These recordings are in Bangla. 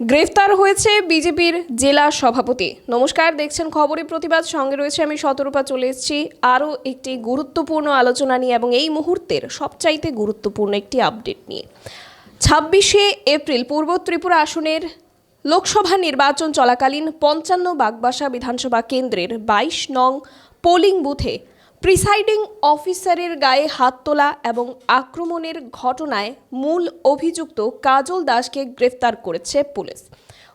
গ্রেফতার হয়েছে বিজেপির জেলা সভাপতি। নমস্কার, দেখছেন খবরের প্রতিবাদ। সঙ্গে রয়েছে আমি শতরূপা চলে এসেছি আরও একটি গুরুত্বপূর্ণ আলোচনা নিয়ে এবং এই মুহূর্তের সবচাইতে গুরুত্বপূর্ণ একটি আপডেট নিয়ে। ছাব্বিশে এপ্রিল পূর্ব ত্রিপুরা আসনের লোকসভা নির্বাচন চলাকালীন পঞ্চান্ন বাগবাসা বিধানসভা কেন্দ্রের বাইশ নং পোলিং বুথে প্রিসাইডিং অফিসারের গায়ে হাত তোলা এবং আক্রমণের ঘটনায় মূল অভিযুক্ত কাজল দাসকে গ্রেফতার করেছে পুলিশ।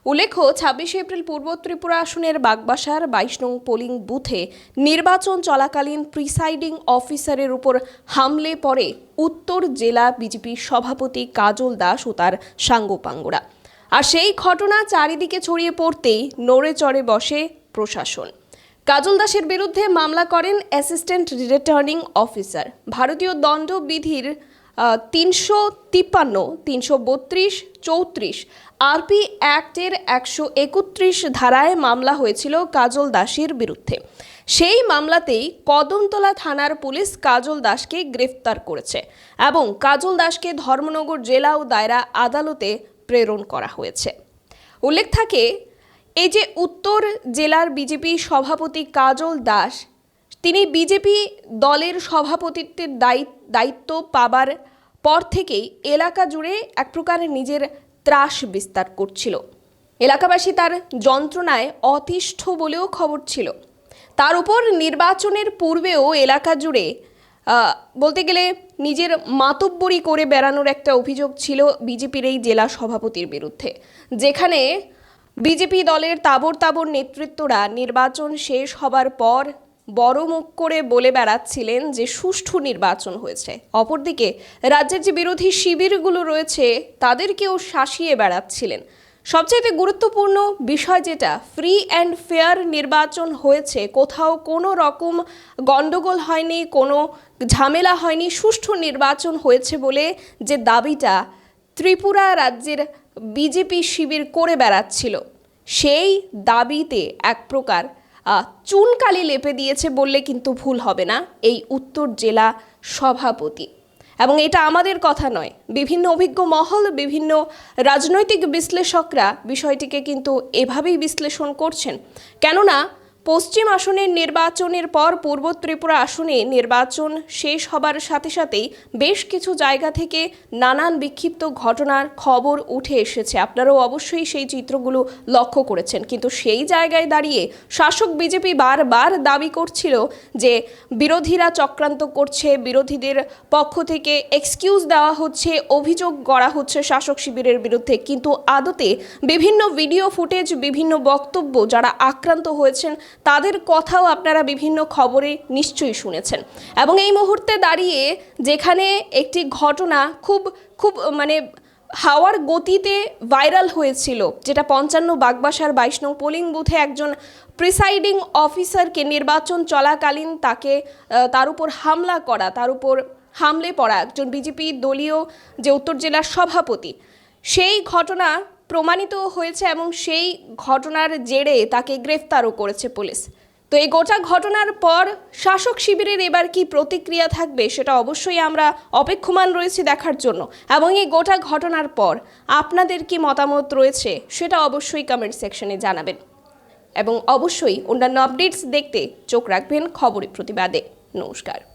উল্লেখ্য, ছাব্বিশে এপ্রিল পূর্ব ত্রিপুরা আসনের বাগবাসার বাইশ নং পোলিং বুথে নির্বাচন চলাকালীন প্রিসাইডিং অফিসারের উপর হামলে পড়ে উত্তর জেলা বিজেপি সভাপতি কাজল দাস ও তার সাঙ্গপাঙ্গরা। আর সেই ঘটনা চারিদিকে ছড়িয়ে পড়তেই নড়ে চড়ে বসে প্রশাসন। কাজল দাসের বিরুদ্ধে মামলা করেন অ্যাসিস্ট্যান্ট রিটার্নিং অফিসার। ভারতীয় দণ্ডবিধির তিনশো তিপ্পান্ন, তিনশো বত্রিশ, চৌত্রিশ, আরপি অ্যাক্টের একশো একত্রিশ ধারায় মামলা হয়েছিল কাজল দাসের বিরুদ্ধে। সেই মামলাতেই কদমতলা থানার পুলিশ কাজল দাসকে গ্রেফতার করেছে এবং কাজল দাসকে ধর্মনগর জেলা ও দায়রা আদালতে প্রেরণ করা হয়েছে। উল্লেখ থাকে এই যে উত্তর জেলার বিজেপি সভাপতি কাজল দাস, তিনি বিজেপি দলের সভাপতিত্বের দায়ি- দায়িত্ব পাবার পর থেকেই এলাকা জুড়ে এক প্রকার নিজের ত্রাস বিস্তার করছিল। এলাকাবাসী তার যন্ত্রণায় অতিষ্ঠ বলেও খবর ছিল। তার উপর নির্বাচনের পূর্বেও এলাকা জুড়ে বলতে গেলে নিজের মাতব্বরি করে বেড়ানোর একটা অভিযোগ ছিল বিজেপির এই জেলা সভাপতির বিরুদ্ধে, যেখানে বিজেপি দলের তাবর তাবর নেতৃত্বরা নির্বাচন শেষ হবার পর বড় মুখ করে বলে বেড়াচ্ছিলেন যে সুষ্ঠু নির্বাচন হয়েছে। অপরদিকে রাজ্যের যে বিরোধী শিবিরগুলো রয়েছে, তাদেরকেও শাসিয়ে বেড়াচ্ছিলেন। সবচাইতে গুরুত্বপূর্ণ বিষয় যেটা ফ্রি অ্যান্ড ফেয়ার নির্বাচন হয়েছে। কোথাও কোনো রকম গণ্ডগোল হয়নি, কোনো ঝামেলা হয়নি, সুষ্ঠু নির্বাচন হয়েছে বলে যে দাবিটা ত্রিপুরা রাজ্যের বিজেপি শিবির করে বেড়াচ্ছিল। সেই দাবিতে এক প্রকার চুনকালি লেপে দিয়েছে বললে কিন্তু ভুল হবে না এই উত্তর জেলা সভাপতি। এবং এটা আমাদের কথা নয়, বিভিন্ন অভিজ্ঞ মহল, বিভিন্ন রাজনৈতিক বিশ্লেষকরা বিষয়টিকে কিন্তু এভাবেই বিশ্লেষণ করছেন। কেননা পশ্চিম আসনের নির্বাচনের পর পূর্ব ত্রিপুরা আসনে নির্বাচন শেষ হবার সাথে সাথেই বেশ কিছু জায়গা থেকে নানান বিক্ষিপ্ত ঘটনার খবর উঠে এসেছে। আপনারাও অবশ্যই সেই চিত্রগুলো লক্ষ্য করেছেন। কিন্তু সেই জায়গায় দাঁড়িয়ে শাসক বিজেপি বারবার দাবি করছিল যে বিরোধীরা চক্রান্ত করছে, বিরোধীদের পক্ষ থেকে এক্সকিউজ দেওয়া হচ্ছে, অভিযোগ করা হচ্ছে শাসক শিবিরের বিরুদ্ধে। কিন্তু আদতে বিভিন্ন ভিডিও ফুটেজ, বিভিন্ন বক্তব্য যারা আক্রান্ত হয়েছেন তাদের কথাও আপনারা বিভিন্ন খবরে নিশ্চয়ই শুনেছেন। এবং এই মুহূর্তে দাঁড়িয়ে যেখানে একটি ঘটনা খুব খুব মানে হাওয়ার গতিতে ভাইরাল হয়েছিল, যেটা পঞ্চান্ন বাগবাসার বাইশ নং পোলিং বুথে একজন প্রিসাইডিং অফিসারকে নির্বাচন চলাকালীন তাকে তার উপর হামলা করা, তার উপর হামলে পড়া একজন বিজেপি দলীয় যে উত্তর জেলার সভাপতি। সেই ঘটনা প্রমাণিত হয়েছে এবং সেই ঘটনার জেরে তাকে গ্রেফতারও করেছে পুলিশ। তো এই গোটা ঘটনার পর শাসক শিবিরের এবার কি প্রতিক্রিয়া থাকবে সেটা অবশ্যই আমরা অপেক্ষমান রয়েছি দেখার জন্য। এবং এই গোটা ঘটনার পর আপনাদের কি মতামত রয়েছে সেটা অবশ্যই কমেন্ট সেকশনে জানাবেন। এবং অবশ্যই অন্যান্য আপডেটস দেখতে চোখ রাখবেন খবরের প্রতিবাদে। নমস্কার।